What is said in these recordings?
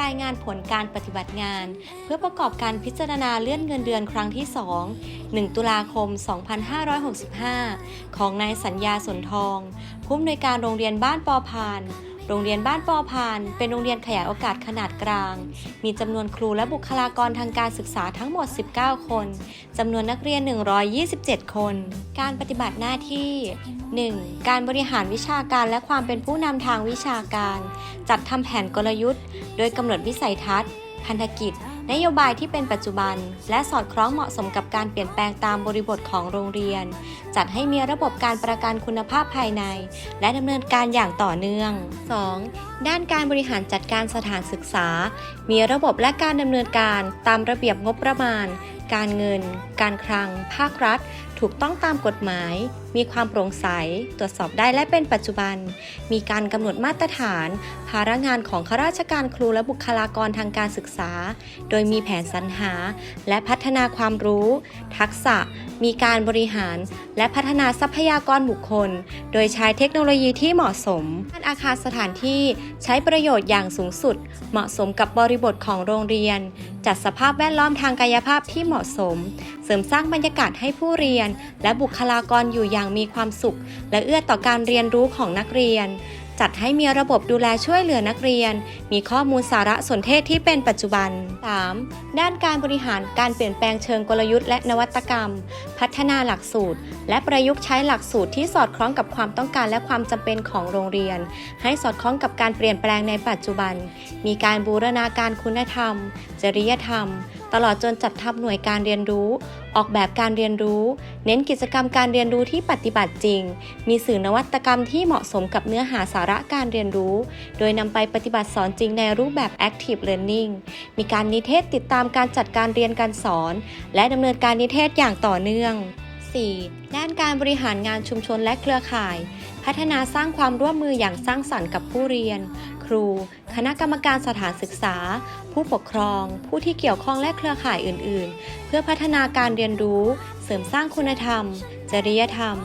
รายงานผลการปฏิบัติงาน เพื่อประกอบการพิจารณาเลื่อนเงินเดือนครั้งที่ 2 1 ตุลาคม 2565 ของนายสัญญาสนทอง ผู้อำนวยการโรงเรียนบ้านปอพาน โรงเรียนบ้านปอพาน เป็นโรงเรียนขยายโอกาสขนาดกลาง มีจำนวนครูและบุคลากรทางการศึกษาทั้งหมด 19 คนจำนวนนักเรียน 127 คน การปฏิบัติหน้าที่ 1. การบริหารวิชาการและความเป็นผู้นำทางวิชาการ จัดทำแผนกลยุทธ์ โดยกำหนดวิสัยทัศน์ พันธกิจ นโยบายที่เป็นปัจจุบัน และสอดคล้องเหมาะสมกับการเปลี่ยนแปลงตามบริบทของโรงเรียน จัดให้มีระบบการประกันคุณภาพภายใน และดำเนินการอย่างต่อเนื่อง 2. ด้านการบริหารจัดการสถานศึกษา มีระบบและการดำเนินการตามระเบียบงบประมาณ การเงิน การคลัง ภาครัฐ ถูกต้องตามกฎหมาย มีความโปร่งใส ตรวจสอบได้และเป็นปัจจุบัน มีการกำหนดมาตรฐาน ภาระงานของข้าราชการครูและบุคลากรทางการศึกษา โดยมีแผนสรรหา และพัฒนาความรู้ ทักษะ มีการบริหาร และพัฒนาทรัพยากรบุคคล โดยใช้เทคโนโลยีที่เหมาะสมด้านอาคารสถานที่ใช้ประโยชน์อย่างสูงสุด เหมาะสมกับบริบทของโรงเรียน จัดสภาพแวดล้อมทางกายภาพที่เหมาะสม เสริมสร้างบรรยากาศให้ผู้เรียน และบุคลากรอยู่อย่างมีความสุข และเอื้อต่อการเรียนรู้ของนักเรียน จัดให้มีระบบดูแลช่วยเหลือนักเรียน มีข้อมูลสาระสนเทศที่เป็นปัจจุบัน 3. ด้านการบริหารการเปลี่ยนแปลงเชิงกลยุทธ์และนวัตกรรม พัฒนาหลักสูตร และประยุกต์ใช้หลักสูตรที่สอดคล้องกับความต้องการและความจำเป็นของโรงเรียน ให้สอดคล้องกับการเปลี่ยนแปลงในปัจจุบัน มีการบูรณาการคุณธรรมจริยธรรม ตลอดจนจัดทำหน่วยการเรียนรู้ ออกแบบการเรียนรู้ เน้นกิจกรรมการเรียนรู้ที่ปฏิบัติจริง มีสื่อนวัตกรรมที่เหมาะสมกับเนื้อหาสาระการเรียนรู้ โดยนำไปปฏิบัติสอนจริงในรูปแบบ active learning มีการนิเทศติดตามการจัดการเรียนการสอน และดำเนินการนิเทศอย่างต่อเนื่อง 4. ด้านการบริหารงานชุมชนและเครือข่าย พัฒนาสร้างความร่วมมืออย่างสร้างสรรค์กับผู้เรียน ครู คณะกรรมการสถานศึกษา ผู้ปกครอง ผู้ที่เกี่ยวข้องและเครือข่ายอื่น ๆ เพื่อพัฒนาการเรียนรู้ เสริมสร้างคุณธรรม จริยธรรม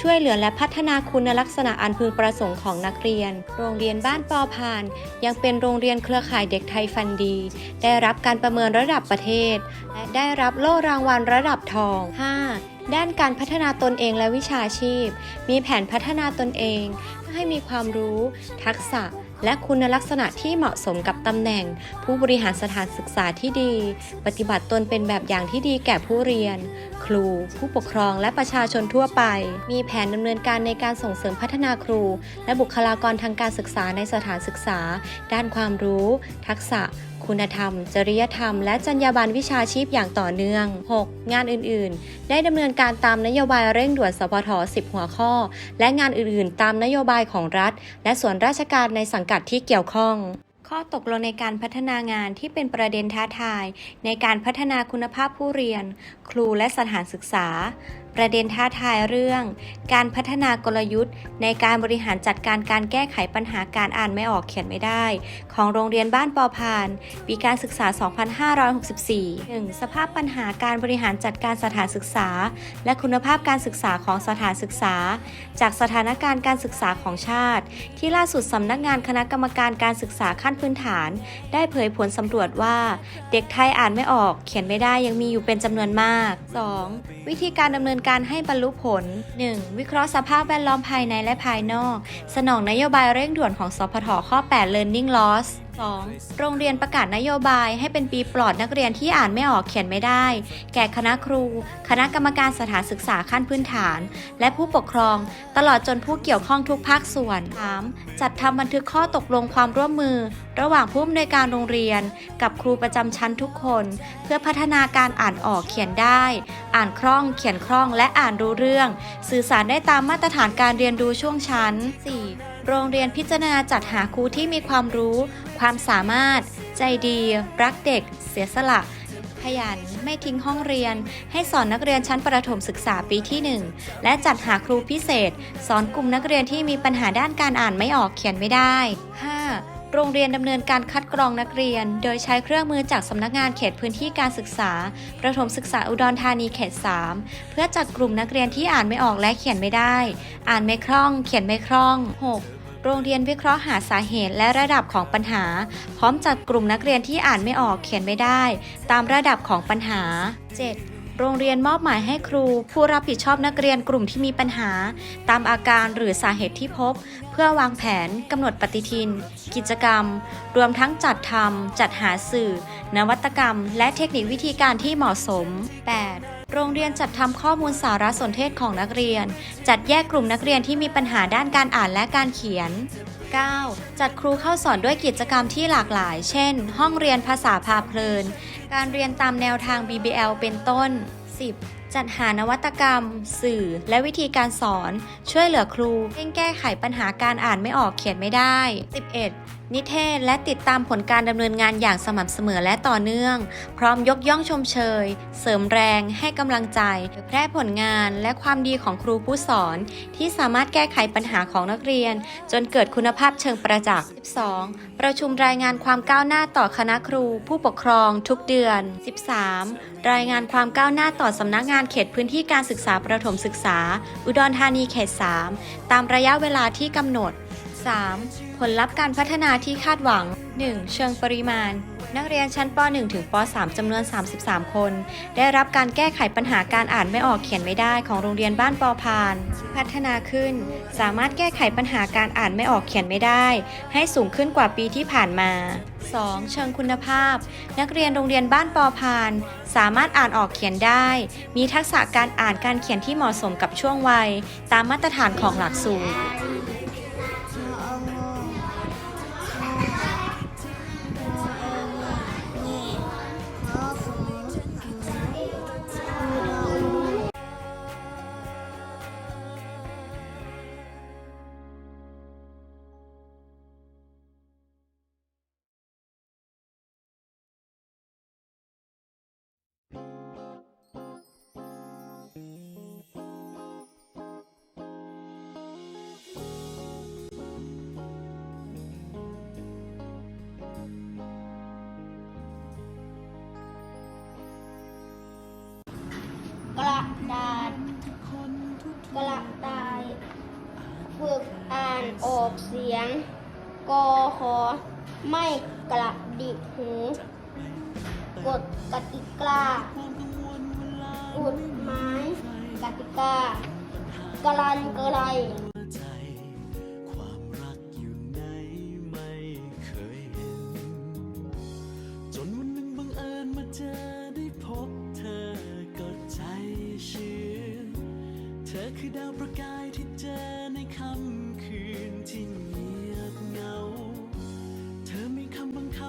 ช่วยเหลือและพัฒนาคุณลักษณะอันพึงประสงค์ของนักเรียน โรงเรียนบ้านปอพาน ยังเป็นโรงเรียนเครือข่ายเด็กไทยฟันดี ได้รับการประเมินระดับประเทศ และได้รับโล่รางวัลระดับทอง 5. ด้านการพัฒนาตนเองและวิชาชีพ มีแผนพัฒนาตนเองเพื่อให้มีความรู้ ทักษะ และคุณลักษณะที่เหมาะสมกับตำแหน่ง ผู้บริหารสถานศึกษาที่ดี ปฏิบัติตนเป็นแบบอย่างที่ดีแก่ผู้เรียน ครู ผู้ปกครองและประชาชนทั่วไป มีแผนดำเนินการในการส่งเสริมพัฒนาครู และบุคลากรทางการศึกษาในสถานศึกษา ด้านความรู้ ทักษะ คุณธรรม จริยธรรม และจรรยาบรรณวิชาชีพอย่างต่อเนื่อง 6. งานอื่นๆ ได้ดำเนินการตามนโยบายเร่งด่วนสพท 10 หัวข้อ และงานอื่นๆ ตามนโยบายของรัฐ และส่วนราชการในสังกัดที่เกี่ยวข้องข้อตกลงในการพัฒนางานที่เป็นประเด็นท้าทาย ในการพัฒนาคุณภาพผู้เรียน ครูและสถานศึกษา ประเด็นท้าทายเรื่อง การพัฒนากลยุทธ์ ในการบริหารจัดการการแก้ไขปัญหาการอ่านไม่ออกเขียนไม่ได้ ของโรงเรียนบ้านปอพาน ปีการศึกษา 2564 1. สภาพปัญหาการบริหารจัดการสถานศึกษา และคุณภาพการศึกษาของสถานศึกษา จากสถานการณ์การศึกษาของชาติ ที่ล่าสุดสำนักงานคณะกรรมการการศึกษาขั้นพื้นฐาน ได้เผยผลสำรวจว่า เด็กไทยอ่านไม่ออก เขียนไม่ได้ยังมีอยู่เป็นจำนวนมาก 2. วิธีการดำเนินการให้บรรลุผล 1. วิเคราะห์สภาพแวดล้อมภายในและภายนอก สนองนโยบายเร่งด่วนของสพทข้อ 8 Learning Loss 2. โรงเรียนประกาศนโยบายให้เป็นปีปลอดนักเรียนที่อ่านไม่ออกเขียนไม่ได้ แก่คณะครู คณะกรรมการสถานศึกษาขั้นพื้นฐาน และผู้ปกครอง ตลอดจนผู้เกี่ยวข้องทุกภาคส่วน 3. จัดทำบันทึกข้อตกลงความร่วมมือ ระหว่างผู้อำนวยการโรงเรียน กับครูประจำชั้นทุกคน เพื่อพัฒนาการอ่านออกเขียนได้ อ่านคล่อง เขียนคล่อง และอ่านรู้เรื่อง สื่อสารได้ตามมาตรฐานการเรียนรู้ช่วงชั้น 4. โรงเรียนพิจารณาจัดหาครูที่มีความรู้ ความสามารถ ใจดี รักเด็ก เสียสละขยันไม่ทิ้งห้องเรียน ให้สอนนักเรียนชั้นประถมศึกษาปีที่ 1 และจัดหาครูพิเศษ สอนกลุ่มนักเรียนที่มีปัญหาด้านการอ่านไม่ออกเขียนไม่ได้ 5. โรงเรียนดำเนินการคัดกรองนักเรียน โดยใช้เครื่องมือจากสำนักงานเขตพื้นที่การศึกษา ประถมศึกษาอุดรธานีเขต 3 เพื่อจัดกลุ่มนักเรียนที่อ่านไม่ออกและเขียนไม่ได้ อ่านไม่คล่อง เขียนไม่คล่อง 6. โรงเรียนวิเคราะห์หาสาเหตุและระดับของปัญหา พร้อมจัดกลุ่มนักเรียนที่อ่านไม่ออกเขียนไม่ได้ ตามระดับของปัญหา 7. โรงเรียนมอบหมายให้ครู ผู้รับผิดชอบนักเรียนกลุ่มที่มีปัญหา ตามอาการหรือสาเหตุที่พบ เพื่อวางแผนกำหนดปฏิทิน กิจกรรม รวมทั้งจัดทำจัดหาสื่อ นวัตกรรม และเทคนิควิธีการที่เหมาะสม 8. โรงเรียนจัดทำข้อมูลสารสนเทศของนักเรียน จัดแยกกลุ่มนักเรียนที่มีปัญหาด้านการอ่านและการเขียน 9. จัดครูเข้าสอนด้วยกิจกรรมที่หลากหลาย เช่น ห้องเรียนภาษาพาเพลิน การเรียนตามแนวทาง BBL เป็นต้น 10. จัดหานวัตกรรม สื่อ และวิธีการสอน ช่วยเหลือครูเร่งแก้ไขปัญหาการอ่านไม่ออกเขียนไม่ได้ 11. นิเทศและติดตามผลการดำเนินงานอย่างสม่ำเสมอและต่อเนื่อง พร้อมยกย่องชมเชย เสริมแรงให้กำลังใจเผยแพร่ผลงานและความดีของครูผู้สอน ที่สามารถแก้ไขปัญหาของนักเรียน จนเกิดคุณภาพเชิงประจักษ์ 12. ประชุมรายงานความก้าวหน้าต่อคณะครู ผู้ปกครองทุกเดือน 13. รายงานความก้าวหน้าต่อสำนักงานเขตพื้นที่การศึกษาประถมศึกษา อุดรธานีเขต 3 ตามระยะเวลาที่กำหนด 3. ผลลัพธ์การพัฒนาที่คาดหวัง 1. เชิงปริมาณ นักเรียนชั้นป .1 ถึงป .3 จำนวน 33 คน ได้รับการแก้ไขปัญหาการอ่านไม่ออกเขียนไม่ได้ของโรงเรียนบ้านปอพาน พัฒนาขึ้น สามารถแก้ไขปัญหาการอ่านไม่ออกเขียนไม่ได้ ให้สูงขึ้นกว่าปีที่ผ่านมา 2. เชิงคุณภาพ นักเรียนโรงเรียนบ้านปอพาน สามารถอ่านออกเขียนได้ มีทักษะการอ่านการเขียนที่เหมาะสมกับช่วงวัย ตามมาตรฐานของหลักสูตร กระดาษกระต่าย ฝึกอ่านออกเสียง กอขอไม่กระดิกหู กฎกติกากฎหมายกติกากรันกระไร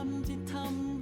ำที่ทำ